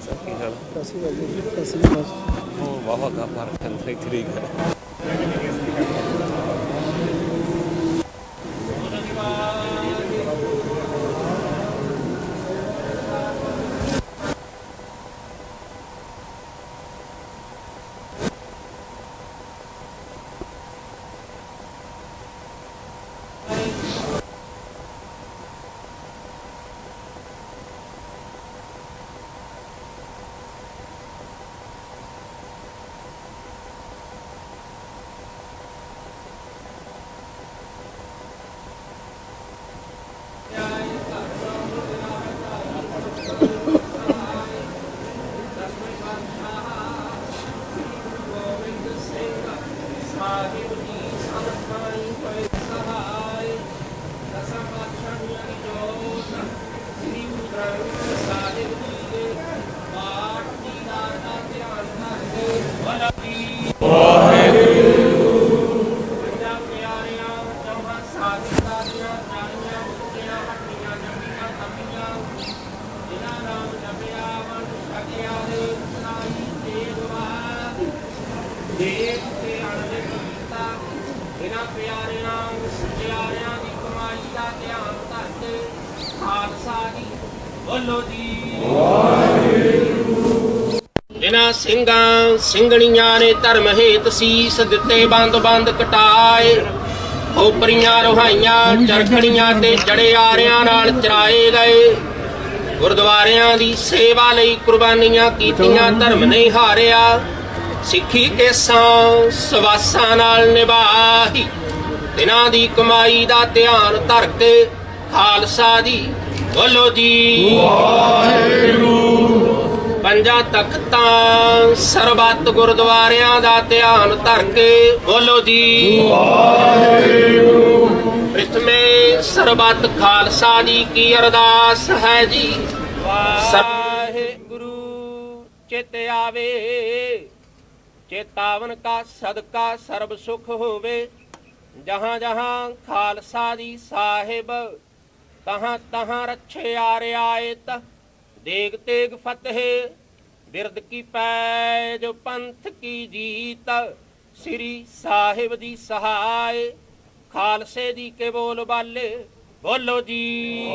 ਸਭ ਕੀ ਹਾਲ ਅਸੀਂ ਵਾਹਿਗੁਰੂ ਅਸੀਂ ਉਹ ਵਾਵਾ ਦਾ ਪਰ ਕੰਟਰੀ ਠੀਕ ਹੈ। ਇਹਨਾਂ ਪਿਆਰਿਆਂ ਸਚਿਆਰਿਆਂ ਦੀ ਕਮਾਈ ਦਾ ਧਿਆਨ ਧਰ ਖਾਲਸਾ ਜੀ ਬੋਲੋ ਜੀ ਜਿਨ੍ਹਾਂ ਸਿੰਘਾਂ ਸਿੰਘਣੀਆਂ ਨੇ ਧਰਮ ਹੇਤ ਸੀਸ ਦਿੱਤੇ, ਬੰਦ ਬੰਦ ਕਟਾਏ। ਖੋਪਰੀਆਂ ਰੋਹਾਈਆਂ, ਚਰਖੜੀਆਂ ਤੇ ਜੜਿਆਰਿਆਂ ਨਾਲ ਚਰਾਏ ਗਏ। ਗੁਰਦੁਆਰਿਆਂ ਦੀ ਸੇਵਾ ਲਈ ਕੁਰਬਾਨੀਆਂ ਕੀਤੀਆਂ, ਧਰਮ ਨਹੀਂ ਹਾਰਿਆ। ਸਿੱਖੀ ਕੇਸਾਂ ਸਵਾਸਾਂ ਨਾਲ ਨਿਭਾਹੀ। ਦਿਨਾਂ ਦੀ ਕਮਾਈ ਦਾ ਧਿਆਨ ਧਰ ਕੇ ਖਾਲਸਾ ਜੀ ਬੋਲੋ ਜੀ। ਪੰਜਾਂ ਤਖਤਾਂ ਸਰਬੱਤ ਗੁਰਦੁਆਰਿਆਂ ਦਾ ਧਿਆਨ ਧਰ ਕੇ ਬੋਲੋ ਜੀ। ਪ੍ਰਥਮੇ ਸਰਬੱਤ ਖਾਲਸਾ ਜੀ ਕੀ ਅਰਦਾਸ ਹੈ ਜੀ। ਵਾਹਿਗੁਰੂ। ਚਿਤ ਆਵੇ। ਚੇਤਾਵਨ ਕਾ ਸਦਕਾ ਸਰਬ ਸੁਖ ਹੋਵੇ, ਜਹਾਂ ਜਹਾਂ ਖਾਲਸਾ ਦੀ ਸਾਹਿਬ, ਤਹਾਂ ਤਹਾਂ ਰੱਛਿਆ ਰਿਆਇਤ ਦੇਗ ਤੇਗ ਫਤਿਹ, ਬਿਰਦ ਕੀ ਪੈਜ ਪੰਥ ਕੀ ਜੀਤ, ਸ੍ਰੀ ਸਾਹਿਬ ਦੀ ਸਹਾਇ, ਖਾਲਸੇ ਦੀ ਕੇ ਬੋਲ ਬਾਲੇ, ਬੋਲੋ ਜੀ।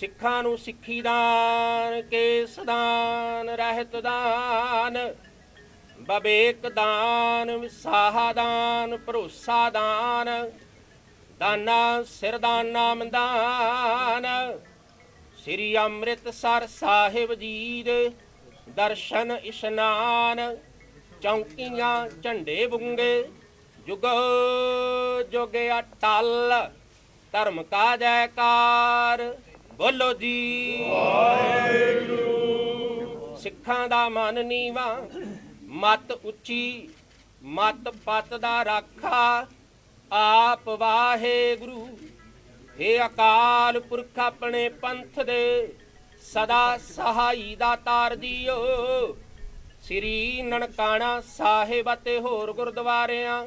ਸਿੱਖਾਂ ਨੂੰ ਸਿੱਖੀ ਦਾਨ ਕੇਸ ਦਾਨ ਰਹਿਤ ਦਾਨ। ਬਬੇਕ ਦਾਨ, ਵਿਸਾਹਾ ਦਾਨ, ਭਰੋਸਾ ਦਾਨ, ਦਾਨਾ ਸਿਰਦਾਨ ਨਾਮ ਦਾਨ ਸ੍ਰੀ ਅੰਮ੍ਰਿਤਸਰ ਸਾਹਿਬ ਜੀ ਦੇ ਦਰਸ਼ਨ ਇਸ਼ਨਾਨ, ਚੌਂਕੀਆਂ ਝੰਡੇ ਬੁੰਗੇ, ਜੁਗ ਜੁਗ ਅਟਲ ਧਰਮ ਕਾ ਜੈਕਾਰ ਬੋਲੋ ਜੀ। ਸਿੱਖਾਂ ਦਾ ਮਨ ਨੀਵਾ, ਮਤ ਉੱਚੀ, ਮਤ ਪਤ ਦਾ ਰਾਖਾ। ਆਪ ਵਾਹਿਗੁਰੂ हे ਅਕਾਲ ਪੁਰਖ ਆਪਣੇ ਪੰਥ ਦੇ। ਸਦਾ ਸਹਾਈ ਦਾ ਤਾਰ ਦਿਓ। ਸ੍ਰੀ ਨਨਕਾਣਾ ਸਾਹਿਬ ਅਤੇ ਹੋਰ ਗੁਰਦੁਆਰਿਆਂ,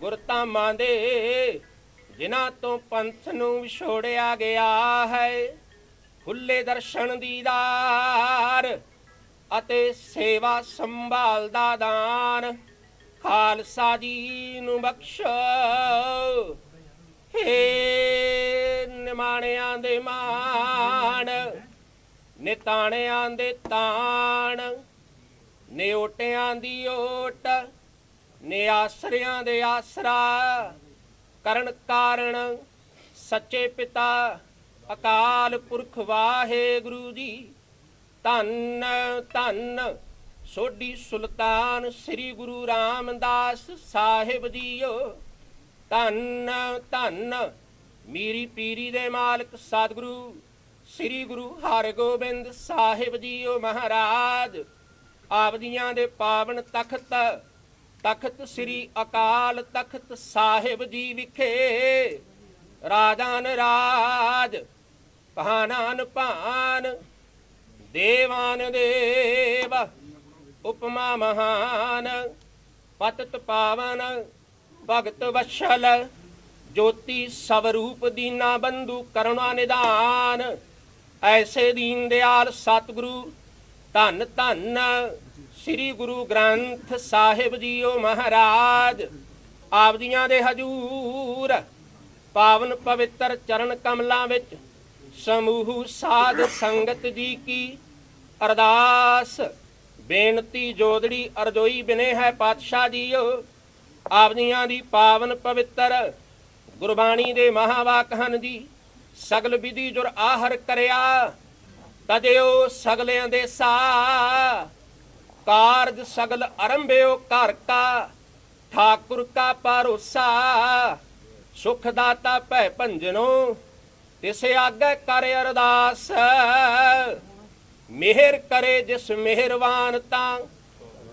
ਗੁਰਧਾਮਾਂ ਦੇ ਜਿਨ੍ਹਾਂ ਤੋਂ ਪੰਥ ਨੂੰ ਵਿਛੋੜਿਆ ਗਿਆ ਹੈ, ਖੁੱਲੇ ਦਰਸ਼ਨ ਦੀਦਾਰ ਅਤੇ ਸੇਵਾ ਸੰਭਾਲ ਦਾ ਦਾਨ। ਖਾਲਸਾ ਜੀ ਨੂੰ ਬਖਸ਼ੋ। ਹੇ ਨਿਮਾਣਿਆਂ ਦੇ ਮਾਣ, ਨਿਤਾਣਿਆਂ ਦੇ ਤਾਣ ਨਿਓਟਿਆਂ ਦੀ ਓਟ, ਨਿਆਸਰਿਆਂ ਦੇ ਆਸਰਾ। ਕਰਨ ਕਾਰਨ ਸੱਚੇ ਪਿਤਾ ਅਕਾਲ ਪੁਰਖ ਵਾਹਿਗੁਰੂ ਜੀ। ਧੰਨ ਧੰਨ ਸੋਢੀ ਸੁਲਤਾਨ ਸ੍ਰੀ ਗੁਰੂ ਰਾਮਦਾਸ ਸਾਹਿਬ ਜੀਓ। ਧੰਨ ਧੰਨ ਮੀਰੀ ਪੀਰੀ ਦੇ ਮਾਲਕ ਸਤਿਗੁਰੂ ਸ੍ਰੀ ਗੁਰੂ ਹਰਗੋਬਿੰਦ ਸਾਹਿਬ ਜੀਓ ਮਹਾਰਾਜ। ਆਪ ਆਪਦੀਆਂ ਦੇ ਪਾਵਨ ਤਖਤ ਤਖਤ ਸ੍ਰੀ ਅਕਾਲ ਤਖਤ ਸਾਹਿਬ ਜੀ ਵਿਖੇ। ਰਾਜਾਨ ਰਾਜ ਭਾਨਾਨ ਭਾਨ ਦੇਵਾਨ ਦੇਵ, ਉਪਮਾ ਮਹਾਨ, ਪਤਤ ਪਾਵਨ, ਭਗਤ ਵਸ਼ਲ ਜੋਤੀ ਸਵਰੂਪ ਦੀਨਾ ਬੰਧੂ ਕਰੁਣਾ ਨਿਧਾਨ ਐਸੇ ਦੀਨ ਦਿਆਲ ਸਤਿਗੁਰੂ, ਧੰਨ ਧੰਨ ਸ੍ਰੀ ਗੁਰੂ ਗ੍ਰੰਥ ਸਾਹਿਬ ਜੀਓ ਮਹਾਰਾਜ ਆਪ ਜੀਆਂ ਦੇ ਹਜੂਰ। ਪਾਵਨ ਪਵਿੱਤਰ ਚਰਨ ਕਮਲਾਂ ਵਿੱਚ ਸਮੂਹ ਸਾਧ ਸੰਗਤ ਜੀ ਕੀ ਅਰਦਾਸ। ਬੇਨਤੀ ਜੋਦੜੀ ਅਰਜ਼ੋਈ ਬਿਨੇ ਹੈ ਪਾਤਸ਼ਾਹ ਜੀਓ। ਆਪ ਜੀਆਂ ਦੀ ਪਾਵਨ ਪਵਿੱਤਰ ਗੁਰਬਾਣੀ ਦੇ ਮਹਾਵਾਕ ਹਨ ਜੀ ਸਗਲ ਵਿਧੀ ਜੁਰ ਆਹਰ ਕਰਿਆ ਤਦਿਓ ਸਗਲਿਆਂ ਦੇ ਸਾ ਕਾਰਜ ਸਗਲ ਅਰੰਭਿਓ ਘਰ ਕਾ, ਠਾਕੁਰ ਕਾ ਭਰੋਸਾ। ਸੁਖ ਦਾਤਾ ਭੈ ਭੰਜਨੋ, ਤਿਸੇ ਆਗੇ ਕਰ ਅਰਦਾਸ। ਮਿਹਰ ਕਰੇ ਜਿਸ ਮਿਹਰਬਾਨ ਤਾਂ,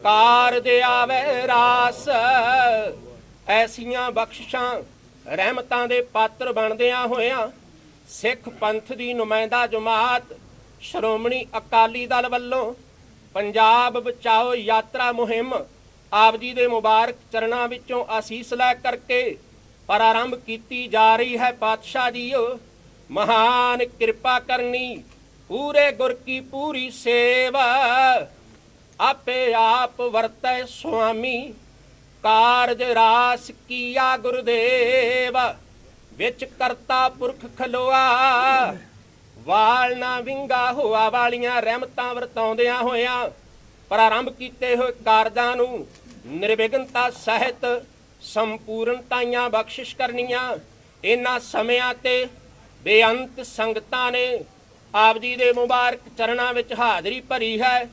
ਕਾਰਜ ਆਵੇ ਰਾਸ। ਐਸੀਆਂ ਬਖਸ਼ਿਸ਼ਾਂ ਰਹਿਮਤਾਂ ਦੇ ਪਾਤਰ ਬਣਦਿਆਂ ਹੋਇਆਂ, ਸਿੱਖ ਪੰਥ ਦੀ ਨੁਮਾਇੰਦਾ ਜਮਾਤ, ਸ਼੍ਰੋਮਣੀ ਅਕਾਲੀ ਦਲ ਵੱਲੋਂ ਪੰਜਾਬ ਬਚਾਓ ਯਾਤਰਾ ਮੁਹਿੰਮ ਆਪ ਜੀ ਦੇ ਮੁਬਾਰਕ ਚਰਨਾਂ ਵਿੱਚੋਂ ਆਸੀਸ ਲੈ ਕਰਕੇ ਪ੍ਰਾਰੰਭ ਕੀਤੀ ਜਾ ਰਹੀ ਹੈ ਪਾਤਸ਼ਾਹ ਜੀਓ ਮਹਾਨ ਕਿਰਪਾ ਕਰਨੀ, ਪੂਰੇ ਗੁਰ ਕੀ ਪੂਰੀ ਸੇਵਾ। ਆਪੇ ਆਪ ਵਰਤੈ ਸੁਆਮੀ, ਕਾਰਜ ਰਾਸ ਕੀਆ ਗੁਰਦੇਵ। ਵਿੱਚ ਕਰਤਾ ਪੁਰਖ ਖਲੋਆ ਵਾਲ ਨਾ ਵਿੰਗਾ ਹੋਆ, ਵਾਲੀਆਂ ਰਹਿਮਤਾਂ ਵਰਤਾਉਂਦਿਆਂ ਹੋਇਆਂ ਪ੍ਰਾਰੰਭ ਕੀਤੇ ਹੋਏ ਕਾਰਜਾਂ ਨੂੰ ਨਿਰਵਿਘਨਤਾ ਸਹਿਤ ਸੰਪੂਰਨਤਾਈਆਂ ਬਖਸ਼ਿਸ਼ ਕਰਨੀਆਂ। ਇਹਨਾਂ ਸਮਿਆਂ ਤੇ ਬੇਅੰਤ ਸੰਗਤਾਂ ਨੇ ਆਪ ਜੀ ਦੇ ਮੁਬਾਰਕ ਚਰਨਾਂ ਵਿੱਚ ਹਾਜ਼ਰੀ ਭਰੀ ਹੈ।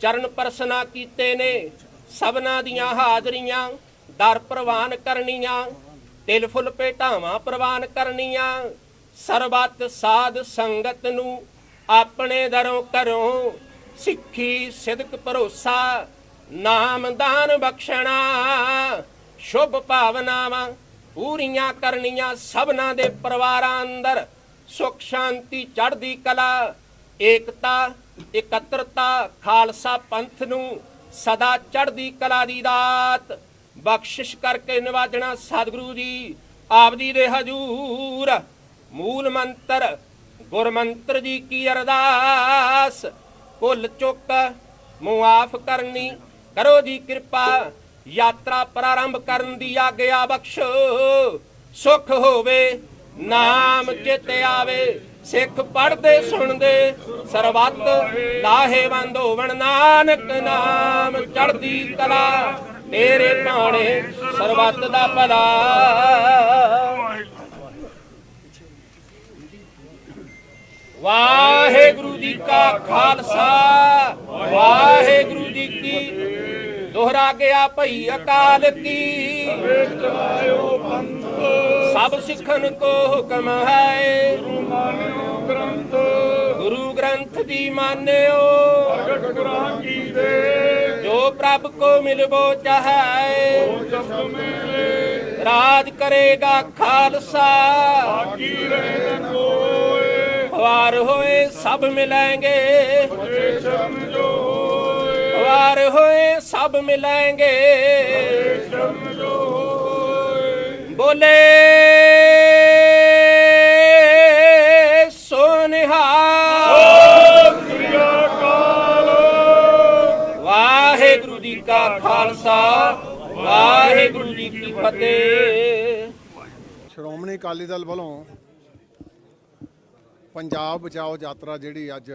ਚਰਨ ਪਰਸਨਾ ਕੀਤੇ ਨੇ, ਸਭਨਾ ਦੀਆਂ ਹਾਜ਼ਰੀਆਂ ਦਰ ਪ੍ਰਵਾਨ ਕਰਨੀਆਂ, ਤਿਲ ਫੁੱਲ ਭੇਟਾਵਾਂ ਪ੍ਰਵਾਨ ਕਰਨੀਆਂ। ਸਰਬੱਤ ਸਾਧ ਸੰਗਤ ਨੂੰ ਆਪਣੇ ਦਰੋਂ ਕਰੋ ਸਿੱਖੀ, ਸਿਦਕ, ਭਰੋਸਾ, ਨਾਮ ਦਾਨ ਬਖਸ਼ਣਾ। ਸ਼ੁਭ ਭਾਵਨਾਵਾਂ ਪੂਰੀਆਂ ਕਰਨੀਆਂ ਸਭਨਾ ਦੇ ਪਰਿਵਾਰਾਂ ਅੰਦਰ। ਸੁਖ, ਸ਼ਾਂਤੀ, ਚੜ੍ਹਦੀ ਕਲਾ, ਏਕਤਾ, ਇਕੱਤਰਤਾ, ਖਾਲਸਾ ਪੰਥ ਨੂੰ ਸਦਾ ਚੜ੍ਹਦੀ ਕਲਾ ਦੀ ਦਾਤ। ਬਖਸ਼ਿਸ਼ ਕਰਕੇ ਨਿਵਾਜਣਾ ਸਤਿਗੁਰੂ ਜੀ, ਆਪ ਜੀ ਦੇ ਹਜੂਰ। ਮੂਲ ਮੰਤਰ ਗੁਰਮੰਤਰ ਜੀ ਕੀ ਅਰਦਾਸ? ਕੁੱਲ ਚੁੱਕ ਮੁਆਫ ਕਰਨੀ, ਕਰੋ ਜੀ ਕਿਰਪਾ, ਯਾਤਰਾ ਪ੍ਰਾਰੰਭ ਕਰਨ ਦੀ ਆਗਿਆ ਬਖਸ਼ੋ। ਸੁਖ ਹੋਵੇ, ਨਾਮ ਚਿਤ ਆਵੇ, ਸਿੱਖ ਪੜਦੇ ਸੁਣਦੇ, ਸਰਬੱਤ ਲਾਹੇਵੰਦ ਹੋਵਣ। ਨਾਨਕ ਨਾਮ ਚੜਦੀ ਕਲਾ, ਤੇਰੇ ਭਾਣੇ ਸਰਬੱਤ ਦਾ ਭਲਾ। ਵਾਹਿਗੁਰੂ ਜੀ ਕਾ ਖਾਲਸਾ, ਵਾਹਿਗੁਰੂ ਜੀ ਕੀ ਦੋਹਰਾ ਗਿਆ ਭਈ ਅਕਾਲ ਕੀ। ਸਭ ਸਿੱਖਨ ਕੋ ਹੁਕਮ ਹੈ। ਗੁਰੂ ਗ੍ਰੰਥ ਦੀ ਮਾਨਿਓ। ਜੋ ਪ੍ਰਭ ਕੋ ਮਿਲਵੋ ਚਾਹੈ। ਰਾਜ ਕਰੇਗਾ ਖਾਲਸਾ। ਵਾਰ ਹੋਏ ਸਭ ਮਿਲਾਂਗੇ। ਵਾਰ ਹੋਏ ਸਭ ਮਿਲਾਂਗੇ। ਬੋਲੇ ਸੋਨਿਹਾ। ਵਾਹਿਗੁਰੂ ਜੀ ਕਾ ਖਾਲਸਾ, ਵਾਹਿਗੁਰੂ ਜੀ ਕੀ ਫਤਿਹ। ਸ਼੍ਰੋਮਣੀ ਅਕਾਲੀ ਦਲ ਵੱਲੋਂ ਪੰਜਾਬ ਬਚਾਓ ਯਾਤਰਾ ਜਿਹੜੀ ਅੱਜ,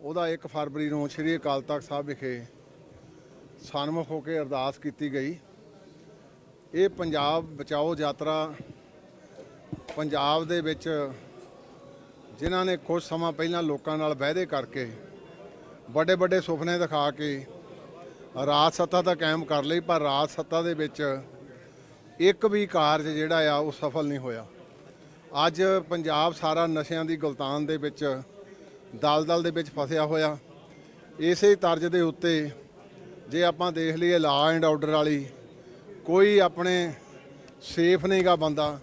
ਉਹਦਾ 1 ਫਰਵਰੀ ਨੂੰ ਸ੍ਰੀ ਅਕਾਲ ਤਖਤ ਸਾਹਿਬ ਵਿਖੇ ਸਨਮੁਖ ਹੋ ਕੇ ਅਰਦਾਸ ਕੀਤੀ ਗਈ। ਇਹ ਪੰਜਾਬ ਬਚਾਓ ਯਾਤਰਾ ਪੰਜਾਬ ਦੇ ਵਿੱਚ ਜਿਨ੍ਹਾਂ ਨੇ ਕੁਝ ਸਮਾਂ ਪਹਿਲਾਂ ਲੋਕਾਂ ਨਾਲ ਵਾਅਦੇ ਕਰਕੇ ਵੱਡੇ ਵੱਡੇ ਸੁਪਨੇ ਦਿਖਾ ਕੇ ਰਾਜ ਸੱਤਾ ਤਾਂ ਕਾਇਮ ਕਰ ਲਈ, ਪਰ ਰਾਜ ਸੱਤਾ ਦੇ ਵਿੱਚ ਇੱਕ ਵੀ ਕਾਰਜ ਜਿਹੜਾ ਆ, ਉਹ ਸਫਲ ਨਹੀਂ ਹੋਇਆ। ਅੱਜ ਪੰਜਾਬ ਸਾਰਾ ਨਸ਼ਿਆਂ ਦੀ ਗੁਲਤਾਨ ਦੇ ਵਿੱਚ, ਦਲਦਲ ਦੇ ਵਿੱਚ ਫਸਿਆ ਹੋਇਆ। ਇਸੇ ਤਰਜ਼ ਦੇ ਉੱਤੇ ਜੇ ਆਪਾਂ ਦੇਖ ਲਈਏ ਲਾ ਐਂਡ ਆਰਡਰ ਵਾਲੀ, ਕੋਈ ਆਪਣੇ ਸੇਫ ਨਹੀਂਗਾ ਬੰਦਾ।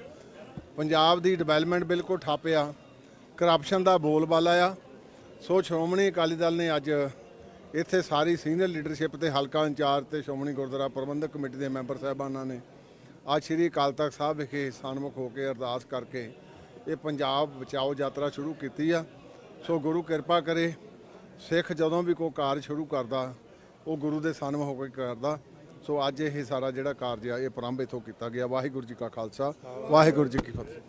ਪੰਜਾਬ ਦੀ ਡਿਵੈਲਪਮੈਂਟ ਬਿਲਕੁਲ ਠਾਪਿਆ ਕਰਪਸ਼ਨ ਦਾ ਬੋਲਬਾਲਾ ਆ ਸੋ ਸ਼੍ਰੋਮਣੀ ਅਕਾਲੀ ਦਲ ਨੇ ਅੱਜ ਇੱਥੇ ਸਾਰੀ ਸੀਨੀਅਰ ਲੀਡਰਸ਼ਿਪ ਤੇ ਹਲਕਾ ਇੰਚਾਰਜ ਤੇ ਸ਼੍ਰੋਮਣੀ ਗੁਰਦੁਆਰਾ ਪ੍ਰਬੰਧਕ ਕਮੇਟੀ ਦੇ ਮੈਂਬਰ ਸਾਹਿਬਾਨਾਂ ਨੇ ਅੱਜ ਸ੍ਰੀ ਅਕਾਲ ਤਖਤ ਸਾਹਿਬ ਵਿਖੇ ਸਨਮੁਖ ਹੋ ਕੇ ਅਰਦਾਸ ਕਰਕੇ ਇਹ ਪੰਜਾਬ ਬਚਾਓ ਯਾਤਰਾ ਸ਼ੁਰੂ ਕੀਤੀ ਆ। ਸੋ ਗੁਰੂ ਕਿਰਪਾ ਕਰੇ, ਸਿੱਖ ਜਦੋਂ ਵੀ ਕੋਈ ਕਾਰਜ ਸ਼ੁਰੂ ਕਰਦਾ, ਉਹ ਗੁਰੂ ਦੇ ਸਨਮੁਖ ਹੋ ਕੇ ਕਰਦਾ। ਸੋ ਅੱਜ ਇਹ ਸਾਰਾ ਜਿਹੜਾ ਕਾਰਜ ਆ, ਇਹ ਪ੍ਰਾਰੰਭ ਇਥੋਂ ਕੀਤਾ ਗਿਆ। ਵਾਹਿਗੁਰੂ ਜੀ ਕਾ ਖਾਲਸਾ, ਵਾਹਿਗੁਰੂ ਜੀ ਕੀ ਫਤਿਹ।